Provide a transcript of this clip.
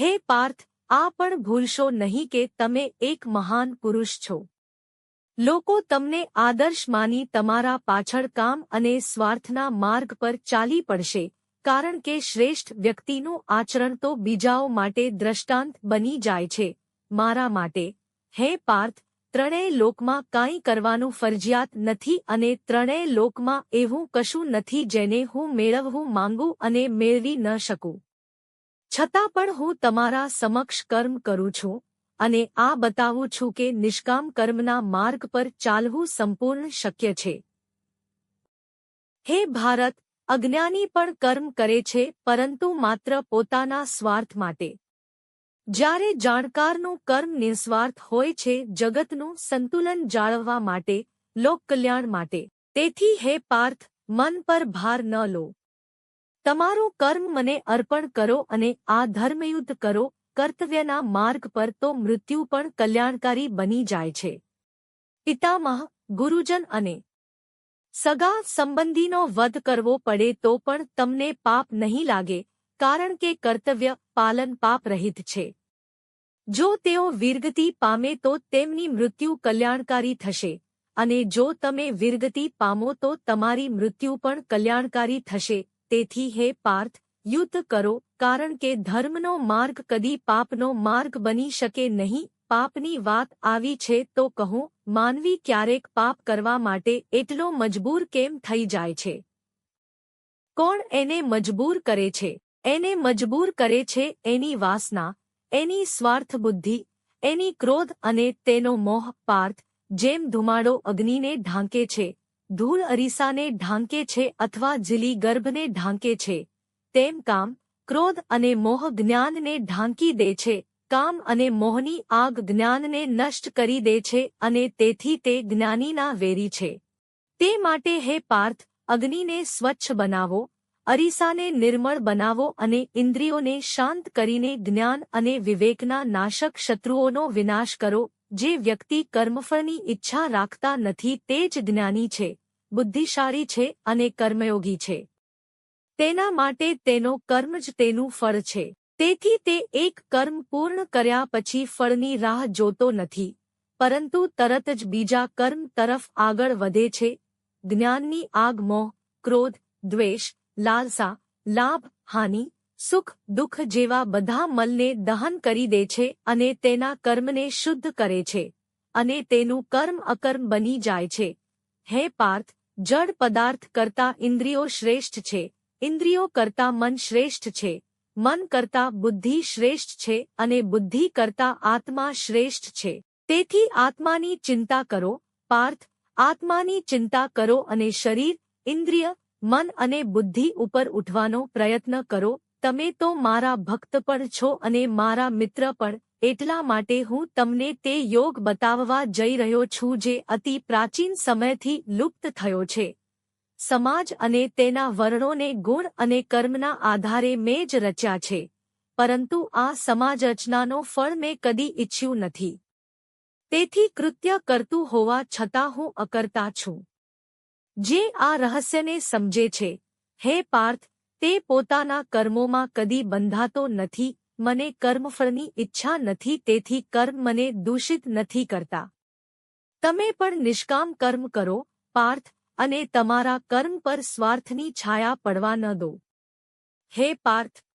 હે પાર્થ, આ પણ ભૂલશો નહીં કે તમે એક મહાન પુરુષ છો. લોકો તમને આદર્શ માની તમારા પાછળ કામ અને સ્વાર્થના માર્ગ પર ચાલી પડશે, કારણ કે શ્રેષ્ઠ વ્યક્તિનું આચરણ તો બીજાઓ માટે દ્રષ્ટાંત બની જાય છે. મારા માટે, હે પાર્થ, ત્રણેય લોકમાં કાંઈ કરવાનું ફરજિયાત નથી અને ત્રણેય લોકમાં એવું કશું નથી જેને હું મેળવવું માંગુ અને મેળવી ન શકું. છતાં પણ હું તમારા સમક્ષ કર્મ કરું છું અને આ બતાવું છું કે નિષ્કામ કર્મના માર્ગ પર ચાલવું સંપૂર્ણ શક્ય છે. હે ભારત, અજ્ઞાની પણ કર્મ કરે છે, પરંતુ માત્ર પોતાના સ્વાર્થ માટે. જ્યારે જાણકારનું કર્મ નિસ્વાર્થ હોય છે, જગતનું સંતુલન જાળવવા માટે, લોકકલ્યાણ માટે. તેથી હે પાર્થ, મન પર ભાર ન લો. તમારું કર્મ મને અર્પણ કરો અને આ ધર્મયુદ્ધ કરો, કર્તવ્યના માર્ગ પર તો મૃત્યુ પણ કલ્યાણકારી બની જાય છે. પિતામહ, ગુરુજન અને સગા સંબંધીનો વધ કરવો પડે તો પણ તમને પાપ નહીં લાગે, કારણ કે કર્તવ્ય પાલન પાપ રહિત છે. જો તેઓ વીરગતિ પામે તો તેમની મૃત્યુ કલ્યાણકારી થશે, અને જો તમે વીરગતિ પામો તો તમારી મૃત્યુ પણ કલ્યાણકારી થશે. તેથી હે પાર્થ, યુદ્ધ કરો, કારણ કે ધર્મનો માર્ગ કદી પાપનો માર્ગ બની શકે નહીં. પાપની વાત આવી છે તો કહું, માનવી ક્યારેક પાપ કરવા માટે એટલો મજબૂર કેમ થઈ જાય છે? કોણ એને મજબૂર કરે છે? એને મજબૂર કરે છે એની વાસના, એની સ્વાર્થ બુદ્ધિ એની ક્રોધ અને તેનો મોહ. પાર્થ, જેમ ધુમાડો અગ્નિને ઢાંકે છે ધૂળ અરીસાને ઢાંકે છે અથવા જીલી ગર્ભને ઢાંકે છે. તેમ કામ, ક્રોધ અને મોહ જ્ઞાનને ઢાંકી દે છે. કામ અને મોહની આગ જ્ઞાનને નષ્ટ કરી દે છે અને તેથી તે જ્ઞાનીના વેરી છે. તે માટે હે પાર્થ, અગ્નિને સ્વચ્છ બનાવો, અરીસાને નિર્મળ બનાવો અને ઇન્દ્રિયોને શાંત કરીને જ્ઞાન અને વિવેકના નાશક શત્રુઓનો વિનાશ કરો. જે વ્યક્તિ કર્મફળની ઈચ્છા રાખતા નથી તે જ જ્ઞાની છે. બુદ્ધિશાળી છે અને કર્મયોગી છે. તેના માટે તેનો કર્મ જ તેનું ફળ છે. તેથી તે એક કર્મ પૂર્ણ કર્યા પછી ફળની રાહ જોતો નથી. પરંતુ તરત જ બીજા કર્મ તરફ આગળ વધે છે. જ્ઞાનની આગ મોહ, ક્રોધ, દ્વેષ, લાલસા, લાભ, હાનિ, સુખ, દુઃખ જેવા બધા મલને દહન કરી દે છે અને તેના કર્મને શુદ્ધ કરે છે. અને તેનું કર્મ અકર્મ બની જાય છે. હે પાર્થ જડ પદાર્થ કરતા ઇન્દ્રિયો શ્રેષ્ઠ છે. ઇન્દ્રિયો કરતા મન શ્રેષ્ઠ છે. મન કરતા બુદ્ધિ શ્રેષ્ઠ છે અને બુદ્ધિ કરતા આત્મા શ્રેષ્ઠ છે. તેથી આત્માની ચિંતા કરો, પાર્થ, આત્માની ચિંતા કરો અને શરીર, ઇન્દ્રિય, મન અને બુદ્ધિ ઉપર ઉઠવાનો પ્રયત્ન કરો. તમે તો મારા ભક્ત પણ છો અને મારા મિત્ર પણ. એટલા માટે હું તમને તે યોગ બતાવવા જઈ રહ્યો છું જે અતિ પ્રાચીન સમયથી લુપ્ત થયો છે. સમાજ અને તેના વર્ણોને ગુણ અને કર્મના આધારે મેં જ રચ્યા છે. પરંતુ આ સમાજ રચનાનો ફળ મેં કદી ઇચ્છ્યું નથી. તેથી કૃત્ય કરતું હોવા છતાં હું અકર્તા છું. જે આ રહસ્યને સમજે છે. હે પાર્થ, તે પોતાના કર્મોમાં કદી બંધાતો નથી. મને કર્મફળની ઈચ્છા નથી, તેથી કર્મ મને દૂષિત નથી કરતા. તમે પણ નિષ્કામ કર્મ કરો, પાર્થ, અને તમારા કર્મ પર સ્વાર્થની છાયા પડવા ન દો. હે પાર્થ